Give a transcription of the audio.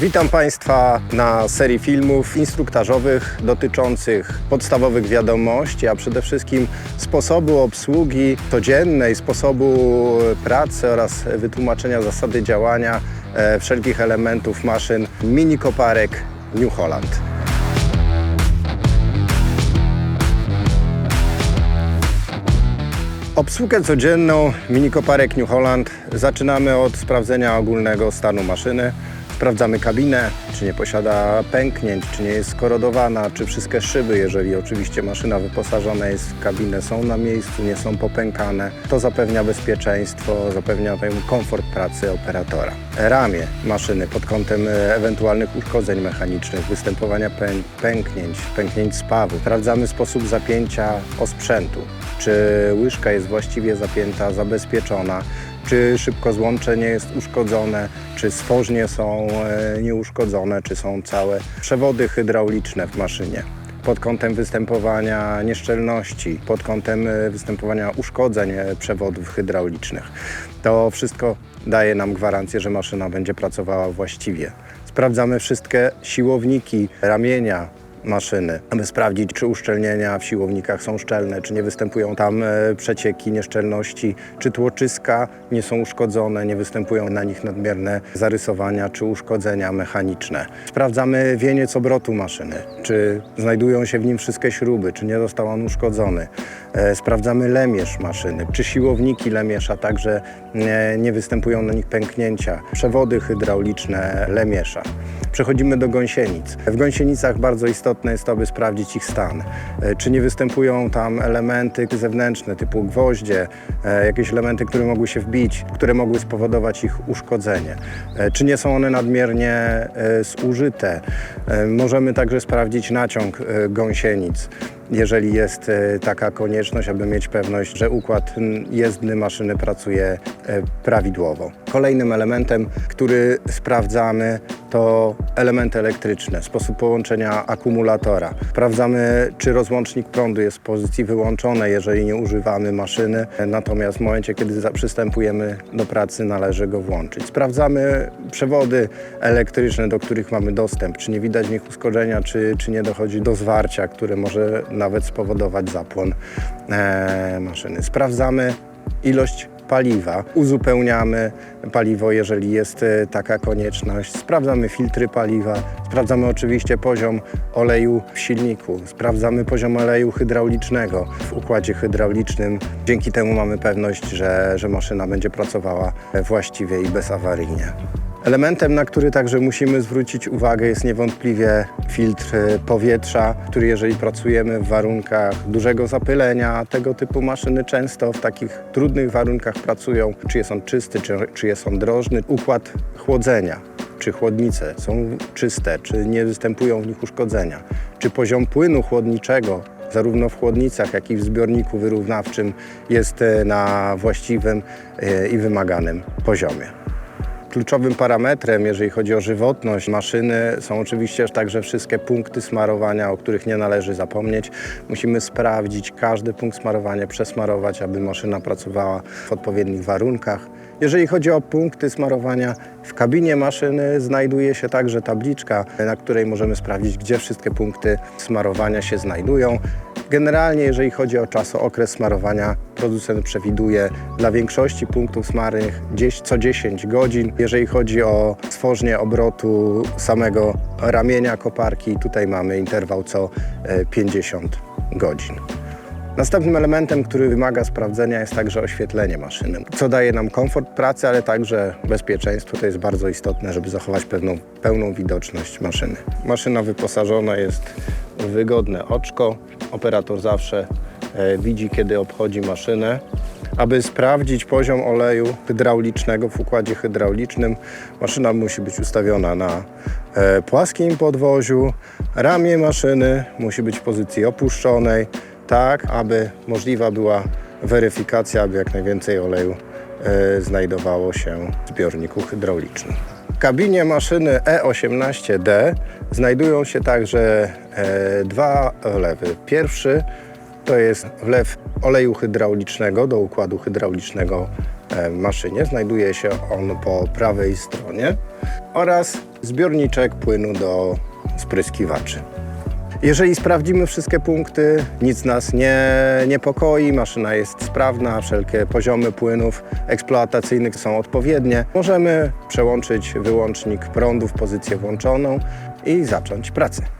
Witam Państwa na serii filmów instruktażowych dotyczących podstawowych wiadomości, a przede wszystkim sposobu obsługi codziennej, sposobu pracy oraz wytłumaczenia zasady działania e, wszelkich elementów maszyn mini koparek New Holland. Obsługę codzienną mini koparek New Holland zaczynamy od sprawdzenia ogólnego stanu maszyny. Sprawdzamy kabinę, czy nie posiada pęknięć, czy nie jest skorodowana, czy wszystkie szyby, jeżeli oczywiście maszyna wyposażona jest w kabinę, są na miejscu, nie są popękane. To zapewnia bezpieczeństwo, zapewnia komfort pracy operatora. Ramię maszyny pod kątem e, ewentualnych uszkodzeń mechanicznych, występowania pę- pęknięć, pęknięć spawu. Sprawdzamy sposób zapięcia osprzętu, czy łyżka jest właściwie zapięta, zabezpieczona, czy szybko złącze nie jest uszkodzone, czy stworznie są e, nieuszkodzone, czy są całe. Przewody hydrauliczne w maszynie pod kątem występowania nieszczelności, pod kątem e, występowania uszkodzeń e, przewodów hydraulicznych. To wszystko daje nam gwarancję, że maszyna będzie pracowała właściwie. Sprawdzamy wszystkie siłowniki, ramienia, maszyny, aby sprawdzić, czy uszczelnienia w siłownikach są szczelne, czy nie występują tam e, przecieki, nieszczelności, czy tłoczyska nie są uszkodzone, nie występują na nich nadmierne zarysowania czy uszkodzenia mechaniczne. Sprawdzamy wieniec obrotu maszyny, czy znajdują się w nim wszystkie śruby, czy nie został on uszkodzony. E, Sprawdzamy lemierz maszyny, czy siłowniki lemierza także nie, nie występują na nich pęknięcia, przewody hydrauliczne lemierza. Przechodzimy do gąsienic. W gąsienicach bardzo istotne jest to, aby sprawdzić ich stan. E, Czy nie występują tam elementy zewnętrzne typu gwoździe, e, jakieś elementy, które mogły się wbić, które mogły spowodować ich uszkodzenie. E, Czy nie są one nadmiernie zużyte. Możemy także sprawdzić naciąg gąsienic jeżeli jest taka konieczność, aby mieć pewność, że układ jezdny maszyny pracuje prawidłowo. Kolejnym elementem, który sprawdzamy, to elementy elektryczne, sposób połączenia akumulatora. Sprawdzamy, czy rozłącznik prądu jest w pozycji wyłączonej, jeżeli nie używamy maszyny, natomiast w momencie, kiedy przystępujemy do pracy, należy go włączyć. Sprawdzamy przewody elektryczne, do których mamy dostęp, czy nie widać w nich uszkodzenia, czy, czy nie dochodzi do zwarcia, które może nawet spowodować zapłon e, maszyny. Sprawdzamy ilość paliwa, uzupełniamy paliwo, jeżeli jest e, taka konieczność, sprawdzamy filtry paliwa, sprawdzamy oczywiście poziom oleju w silniku, sprawdzamy poziom oleju hydraulicznego w układzie hydraulicznym. Dzięki temu mamy pewność, że, że maszyna będzie pracowała właściwie i bezawaryjnie. Elementem, na który także musimy zwrócić uwagę, jest niewątpliwie filtr powietrza, który jeżeli pracujemy w warunkach dużego zapylenia, tego typu maszyny często w takich trudnych warunkach pracują, czy jest on czysty, czy, czy jest on drożny. Układ chłodzenia, czy chłodnice są czyste, czy nie występują w nich uszkodzenia, czy poziom płynu chłodniczego zarówno w chłodnicach, jak i w zbiorniku wyrównawczym jest e, na właściwym e, i wymaganym poziomie. Kluczowym parametrem, jeżeli chodzi o żywotność maszyny, są oczywiście także wszystkie punkty smarowania, o których nie należy zapomnieć. Musimy sprawdzić każdy punkt smarowania, przesmarować, aby maszyna pracowała w odpowiednich warunkach. Jeżeli chodzi o punkty smarowania, w kabinie maszyny znajduje się także tabliczka, na której możemy sprawdzić, gdzie wszystkie punkty smarowania się znajdują. Generalnie, jeżeli chodzi o czas-okres smarowania, producent przewiduje dla większości punktów smarnych gdzieś co 10 godzin. Jeżeli chodzi o stworzenie obrotu samego ramienia koparki, tutaj mamy interwał co e, 50 godzin. Następnym elementem, który wymaga sprawdzenia jest także oświetlenie maszyny, co daje nam komfort pracy, ale także bezpieczeństwo. To jest bardzo istotne, żeby zachować pewną, pełną widoczność maszyny. Maszyna wyposażona jest wygodne oczko. Operator zawsze e, widzi, kiedy obchodzi maszynę. Aby sprawdzić poziom oleju hydraulicznego w układzie hydraulicznym, maszyna musi być ustawiona na e, płaskim podwoziu. Ramię maszyny musi być w pozycji opuszczonej, tak aby możliwa była weryfikacja, aby jak najwięcej oleju e, znajdowało się w zbiorniku hydraulicznym. Kabinie maszyny E18D znajdują się także e, dwa wlewy. Pierwszy to jest wlew oleju hydraulicznego do układu hydraulicznego e, maszynie. Znajduje się on po prawej stronie. Oraz zbiorniczek płynu do spryskiwaczy. Jeżeli sprawdzimy wszystkie punkty, nic nas nie niepokoi, maszyna jest sprawna, wszelkie poziomy płynów eksploatacyjnych są odpowiednie, możemy przełączyć wyłącznik prądu w pozycję włączoną i zacząć pracę.